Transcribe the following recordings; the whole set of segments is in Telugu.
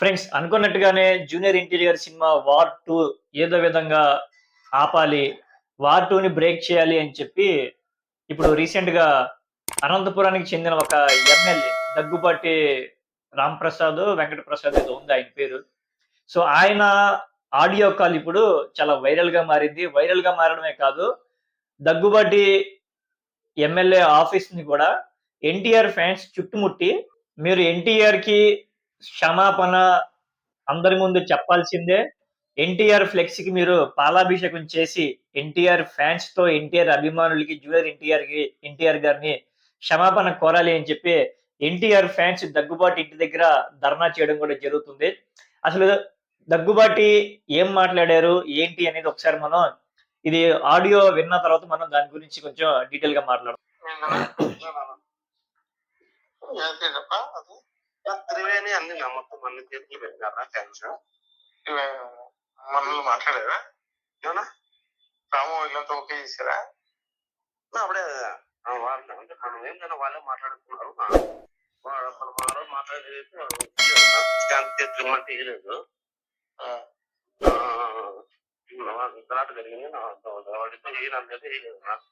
ఫ్రెండ్స్ అనుకున్నట్టుగానే junior interior cinema war two ఏదో విధంగా ఆపాలి వార్ టూని బ్రేక్ చేయాలి అని చెప్పి ఇప్పుడు రీసెంట్గా అనంతపురానికి చెందిన ఒక ఎమ్మెల్యే దగ్గుబాటి రాంప్రసాద్ వెంకటప్రసాద్ ఏదో ఉంది ఆయన పేరు. సో ఆయన ఆడియో కాల్ ఇప్పుడు చాలా వైరల్గా మారింది. వైరల్గా మారడమే కాదు దగ్గుబాటి ఎమ్మెల్యే ఆఫీస్ని కూడా ఎన్టీఆర్ ఫ్యాన్స్ చుట్టుముట్టి మీరు ఎన్టీఆర్కి క్షమాపణ అందరి ముందు చెప్పాల్సిందే. ఎన్టీఆర్ ఫ్లెక్స్కి మీరు పాలాభిషేకం చేసి ఎన్టీఆర్ ఫ్యాన్స్తో ఎన్టీఆర్ అభిమానులకి జూనియర్ ఎన్టీఆర్కి ఎన్టీఆర్ గారిని క్షమాపణ కోరాలి అని చెప్పి ఎన్టీఆర్ ఫ్యాన్స్ దగ్గుబాటి ఇంటి దగ్గర ధర్నా చేయడం కూడా జరుగుతుంది. అసలు దగ్గుబాటి ఏం మాట్లాడారు ఏంటి అనేది ఒకసారి మనం ఇది ఆడియో విన్న తర్వాత మనం దాని గురించి కొంచెం డీటెయిల్గా మాట్లాడదాం ఏంటిదప్పా అది. త్రివేణి అన్ని నా మొత్తం అన్ని తీర్పులు పెట్టినారా థ్యాంక్స్ మనల్ని మాట్లాడారా ఏమన్నా? రాము వీళ్ళంతా ఓకే చేశారా? అప్పుడే వాళ్ళు అంటే మనం ఏంటంటే వాళ్ళే మాట్లాడుకున్నారు. ఆ, వాళ్ళు అప్పుడు మా రోజు మాట్లాడేది అంటే ఇవ్వలేదు తర్వాత జరిగింది. వాళ్ళతో ఈయనంటే ఇవ్వలేదు నాకు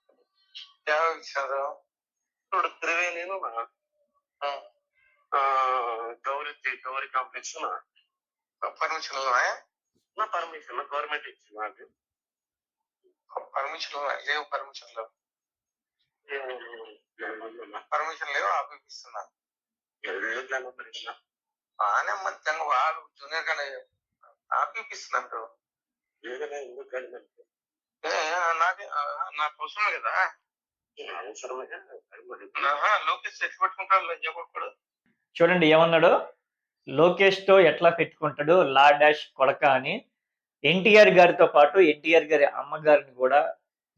ఎవరు ఇచ్చారు ఇప్పుడు త్రివేణిను నా ఆ, ఆ, గౌరీ గౌరీ కాంప్లెక్స్ నా పర్మిషన్ ఉన్నాయా నా పర్మిషన్ గవర్నమెంట్ ఇచ్చింది నాకు పర్మిషన్ లేవు పర్మిషన్ లేవు పర్మిషన్ లేవు ఆపిస్తున్నా బాగానే మంచిగా వాడు జూనియర్ గానే ఆపిస్తున్నారు ఏ, నాది ఆ, కదా చూడండి ఏమన్నాడు? లోకేష్తో ఎట్లా పెట్టుకుంటాడు? లా డాష్ కొడక అని ఎన్టీఆర్ గారితో పాటు ఎన్టీఆర్ గారి అమ్మగారిని కూడా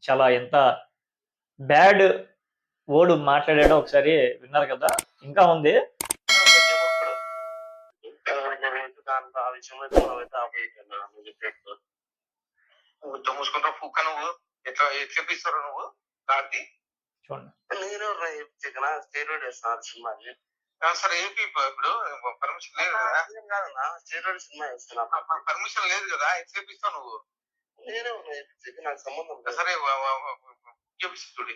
చాలా ఎంత బ్యాడ్ ఓడు మాట్లాడాడో ఒకసారి విన్నారు కదా? ఇంకా ఉంది. నువ్వు? ఎట్లా ఎట్లా నువ్వు? కార్తీ? చూడండి. నేను వేస్తున్నారు సినిమాకి ఆ, సరే ఏపీ ఇప్పుడు పర్మిషన్ లేదు కదా? కాదన్నా సినిమా వేస్తున్నా పర్మిషన్ లేదు కదా? ఇప్పిస్తావు నువ్వు? నేనే నాకు సంబంధం లేదు. సరే చూడి.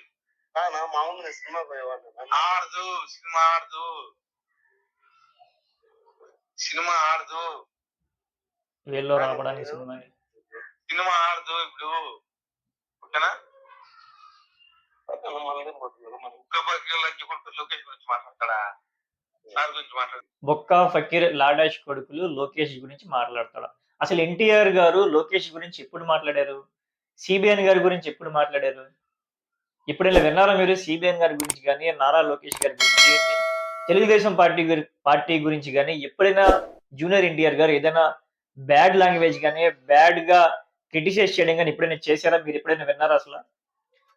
కానా మామూలుగా సినిమా పోయేవాడిని ఆడదు సినిమా ఆడదు. సినిమా ఆడదు. వీళ్ళు రావడానికి సినిమా సినిమా ఆడదు ఇప్పుడు. ఓకేనా మళ్ళీ పోతున్నాను మనం ఒక్క పక్కల కొడుకు లోకేష్ గురించి మాట్లాడతాడా సార్ గురించి మాట్లాడు బొక్క ఫకీర్ లాడాష్ కొడుకులు లోకేష్ గురించి మాట్లాడతాడు? అసలు ఎన్టీఆర్ గారు లోకేష్ గురించి ఎప్పుడు మాట్లాడారు? సిబిఎన్ గారి గురించి ఎప్పుడు మాట్లాడారు? ఇప్పుడు ఇలా విన్నారా మీరు సిబిఎన్ గారి గురించి కానీ నారా లోకేష్ గారి గురించి తెలుగుదేశం పార్టీ పార్టీ గురించి కానీ ఎప్పుడైనా జూనియర్ ఎన్టీఆర్ గారు ఏదైనా బ్యాడ్ లాంగ్వేజ్ కానీ బ్యాడ్గా క్రిటిసైజ్ చేయడం కానీ ఎప్పుడైనా చేశారా? మీరు ఎప్పుడైనా విన్నారా అసలు?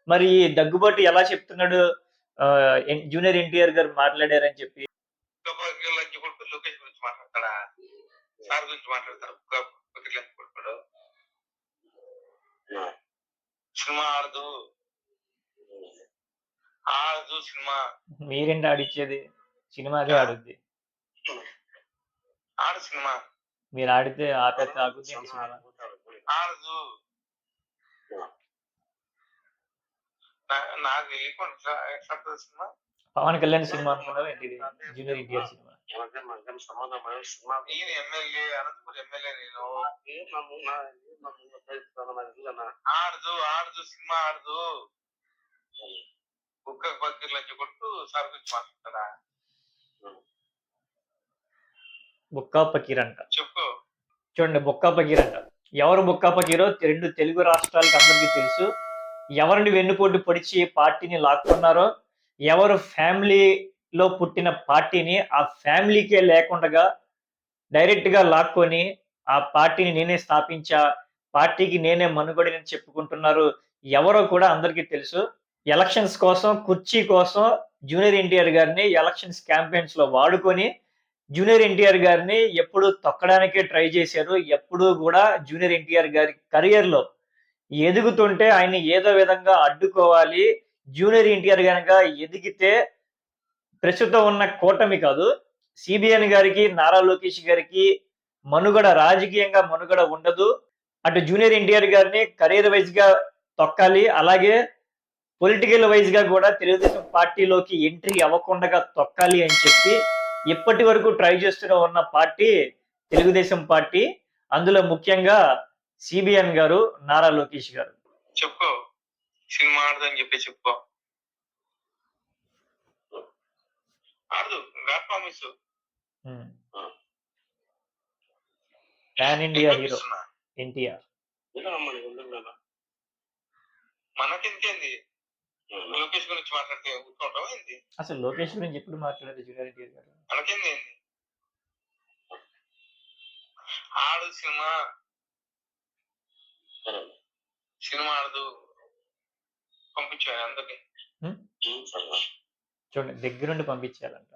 మరి ఈ దగ్గుబాటు ఎలా చెప్తున్నాడు? జూనియర్ ఎన్టీఆర్ గారు మాట్లాడారని చెప్పి. లోకేష్ గురించి మాట్లాడతాడా? సార్ గురించి మాట్లాడతాడు? ఒక్క పక్కల కొడుకుడు. సినిమా ఆడదు. ఆడదు సినిమా. మీరేంటి ఆడిచ్చేది? సినిమాకే ఆడుద్ది. ఆడు సినిమా. మీరు ఆడితే ఆపేస్తే ఆగుద్ది ఆడదు నా- నాకు తెలియకుండా ఎట్లా సినిమా. పవన్ కళ్యాణ్ సినిమా అనుకున్నారు ఏంటి ఇది జూనియర్ ఎన్టీఆర్ సినిమా. నేను ఎమ్మెల్యే అనంతపురం నేను. ఆడదు ఆడదు సినిమా ఆడదు. కుక్క కొడుకు సార్ గురించి బుక్కా పకీర్ అంట చెప్పు. చూడండి బుక్కా పకీర్ అంట ఎవరు బుక్కా పకీరో రెండు తెలుగు రాష్ట్రాలకు అందరికీ తెలుసు. ఎవరిని వెన్నుపోటు పొడిచి పార్టీని లాక్కున్నారో ఎవరు ఫ్యామిలీలో పుట్టిన పార్టీని ఆ ఫ్యామిలీకే లేకుండా డైరెక్ట్గా లాక్కొని ఆ పార్టీని నేనే స్థాపించా పార్టీకి నేనే మనుగడని చెప్పుకుంటున్నారు ఎవరో కూడా అందరికీ తెలుసు. ఎలక్షన్స్ కోసం కుర్చీ కోసం జూనియర్ ఎన్టీఆర్ గారిని ఎలక్షన్స్ క్యాంపెయిన్స్లో వాడుకొని జూనియర్ ఎన్టీఆర్ గారిని ఎప్పుడు తొక్కడానికే ట్రై చేశారు ఎప్పుడు కూడా జూనియర్ ఎన్టీఆర్ గారి కెరియర్లో ఎదుగుతుంటే ఆయన ఏదో విధంగా అడ్డుకోవాలి. జూనియర్ ఎన్టీఆర్ గనక ఎదిగితే ప్రస్తుతం ఉన్న కూటమి కాదు. సిబిఎన్ గారికి నారా లోకేష్ గారికి మనుగడ రాజకీయంగా మనుగడ ఉండదు. అటు జూనియర్ ఎన్టీఆర్ గారిని కెరీర్ వైజ్గా తొక్కాలి. అలాగే పొలిటికల్ వైజ్గా కూడా తెలుగుదేశం పార్టీలోకి ఎంట్రీ అవ్వకుండా తొక్కాలి అని చెప్పి ఇప్పటి వరకు ట్రై చేస్తూనే ఉన్న పార్టీ తెలుగుదేశం పార్టీ. అందులో ముఖ్యంగా సిబిఎన్ గారు నారా లోకేష్ గారు. చెప్పుకో సినిమా ఆడదని చెప్పి చెప్పుకో ఆడదు. God promise pan India hero NTR. ఇలా మనకి ఉంది కదా. మనకెందుకేంది లోకేష్ గురించి మాట్లాడితే ఊరుకుంటావా ఏంది? అసలు లోకేష్ గురించి ఎప్పుడు మాట్లాడారు జూనియర్ ఎన్టీఆర్ గారు. మనకేంది? ఏంది ఆడు సినిమా. సినిమా ఆడదు. పంపించాను అందరికి. చూడండి దగ్గరుండి పంపించాలంట.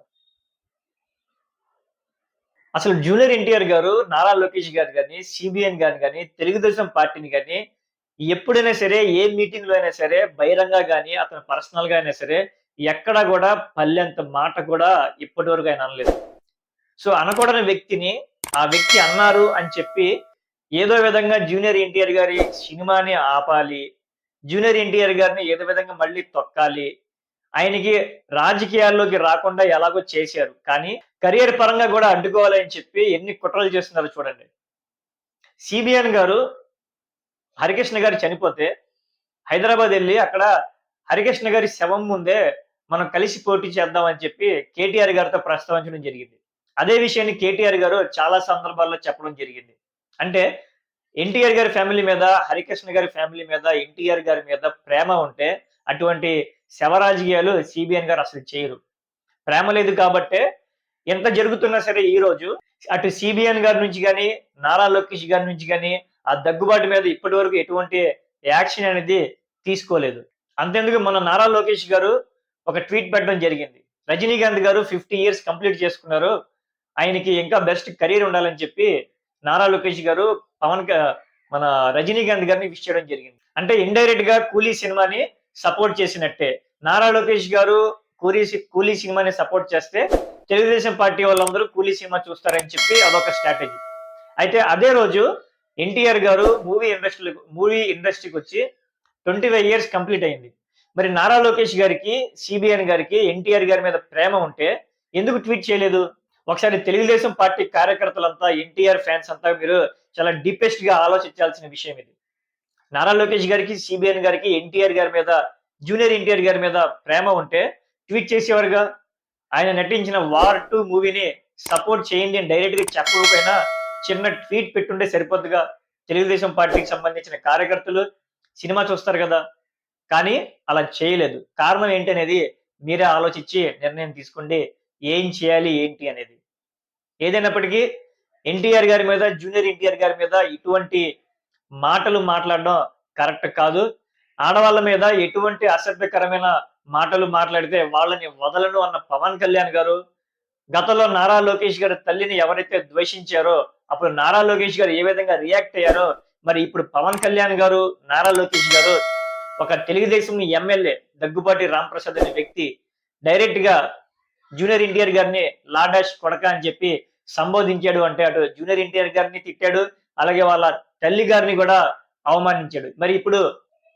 అసలు జూనియర్ ఎన్టీఆర్ గారు నారా లోకేష్ గారు కానీ సిబిఎన్ గారు కానీ తెలుగుదేశం పార్టీని కానీ ఎప్పుడైనా సరే ఏ మీటింగ్లో అయినా సరే బహిరంగ కానీ అతను పర్సనల్గా అయినా సరే ఎక్కడా కూడా పల్లెంత మాట కూడా ఇప్పటి వరకు ఆయన అనలేదు. సో అనకూడని వ్యక్తిని ఆ వ్యక్తి అన్నారు అని చెప్పి ఏదో విధంగా జూనియర్ ఎన్టీఆర్ గారి సినిమాని ఆపాలి జూనియర్ ఎన్టీఆర్ గారిని ఏదో విధంగా మళ్ళీ తొక్కాలి ఆయనకి రాజకీయాల్లోకి రాకుండా ఎలాగో చేశారు. కానీ కెరియర్ పరంగా కూడా అడ్డుకోవాలని చెప్పి ఎన్ని కుట్రలు చేస్తున్నారో చూడండి. సిబిఎన్ గారు హరికృష్ణ గారు చనిపోతే హైదరాబాద్ వెళ్ళి అక్కడ హరికృష్ణ గారి శవం ముందే మనం కలిసి పోటీ చేద్దాం అని చెప్పి కేటీఆర్ గారితో ప్రస్తావించడం జరిగింది. అదే విషయాన్ని కేటీఆర్ గారు చాలా సందర్భాల్లో చెప్పడం జరిగింది. అంటే ఎన్టీఆర్ గారి ఫ్యామిలీ మీద హరికృష్ణ గారి ఫ్యామిలీ మీద ఎన్టీఆర్ గారి మీద ప్రేమ ఉంటే అటువంటి శవరాజకీయాలు సిబిఎన్ గారు అసలు చేయరు. ప్రేమ లేదు కాబట్టే ఎంత జరుగుతున్నా సరే ఈ రోజు అటు సిబిఎన్ గారి నుంచి కానీ నారా లోకేష్ గారి నుంచి కానీ ఆ దగ్గుబాటు మీద ఇప్పటి వరకు ఎటువంటి యాక్షన్ అనేది తీసుకోలేదు. అంతేందుకు మన నారా లోకేష్ గారు ఒక ట్వీట్ పెట్టడం జరిగింది. రజనీకాంత్ గారు ఫిఫ్టీ ఇయర్స్ కంప్లీట్ చేసుకున్నారు. ఆయనకి ఇంకా బెస్ట్ కెరీర్ ఉండాలని చెప్పి నారా లోకేష్ గారు పవన్ మన రజనీకాంత్ గారిని విష్ చేయడం జరిగింది. అంటే ఇండైరెక్ట్గా కూలీ సినిమాని సపోర్ట్ చేసినట్టే. నారా లోకేష్ గారు కూలీ సి- కూలీ సినిమాని సపోర్ట్ చేస్తే తెలుగుదేశం పార్టీ వాళ్ళందరూ కూలీ సినిమా చూస్తారని చెప్పి అదొక స్ట్రాటజీ. అయితే అదే రోజు ఎన్టీఆర్ గారు మూవీ ఇండస్ట్రీ మూవీ ఇండస్ట్రీకి వచ్చి ట్వంటీ ఫైవ్ ఇయర్స్ కంప్లీట్ అయింది. మరి నారా లోకేష్ గారికి సిబిఎన్ గారికి ఎన్టీఆర్ గారి మీద ప్రేమ ఉంటే ఎందుకు ట్వీట్ చేయలేదు? ఒకసారి తెలుగుదేశం పార్టీ కార్యకర్తలంతా ఎన్టీఆర్ ఫ్యాన్స్ అంతా మీరు చాలా డీపెస్ట్గా ఆలోచించాల్సిన విషయం ఇది. నారా లోకేష్ గారికి సిబిఎన్ గారికి ఎన్టీఆర్ గారి మీద జూనియర్ ఎన్టీఆర్ గారి మీద ప్రేమ ఉంటే ట్వీట్ చేసేవారుగా. ఆయన నటించిన వార్ టూ మూవీని సపోర్ట్ చేయండి అని డైరెక్ట్గా చెప్పకపోయినా చిన్న ట్వీట్ పెట్టుంటే సరిపోద్దుగా. తెలుగుదేశం పార్టీకి సంబంధించిన కార్యకర్తలు సినిమా చూస్తారు కదా. కానీ అలా చేయలేదు. కారణం ఏంటి అనేది మీరే ఆలోచించి నిర్ణయం తీసుకోండి. ఏం చేయాలి ఏంటి అనేది. ఏదైనప్పటికీ ఎన్టీఆర్ గారి మీద జూనియర్ ఎన్టీఆర్ గారి మీద ఇటువంటి మాటలు మాట్లాడడం కరెక్ట్ కాదు. ఆడవాళ్ళ మీద ఎటువంటి అసభ్యకరమైన మాటలు మాట్లాడితే వాళ్ళని వదలను అన్న పవన్ కళ్యాణ్ గారు గతంలో నారా లోకేష్ గారి తల్లిని ఎవరైతే ద్వేషించారో అప్పుడు నారా లోకేష్ గారు ఏ విధంగా రియాక్ట్ అయ్యారో మరి ఇప్పుడు పవన్ కళ్యాణ్ గారు నారా లోకేష్ గారు ఒక తెలుగుదేశం ఎమ్మెల్యే దగ్గుబాటి రాంప్రసాద్ అనే వ్యక్తి డైరెక్ట్గా జూనియర్ ఎన్టీఆర్ గారిని లాడాష్ కొడక అని చెప్పి సంబోధించాడు అంటే అటు జూనియర్ ఎన్టీఆర్ గారిని తిట్టాడు అలాగే వాళ్ళ తల్లి గారిని కూడా అవమానించాడు. మరి ఇప్పుడు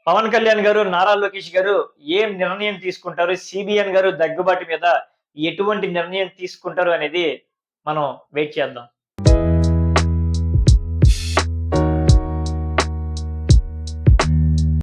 పవన్ కళ్యాణ్ గారు నారా లోకేష్ గారు ఏం నిర్ణయం తీసుకుంటారు? సిబిఎన్ గారు దగ్గుబాటు మీద ఎటువంటి నిర్ణయం తీసుకుంటారు అనేది మనం వెయిట్ చేద్దాం.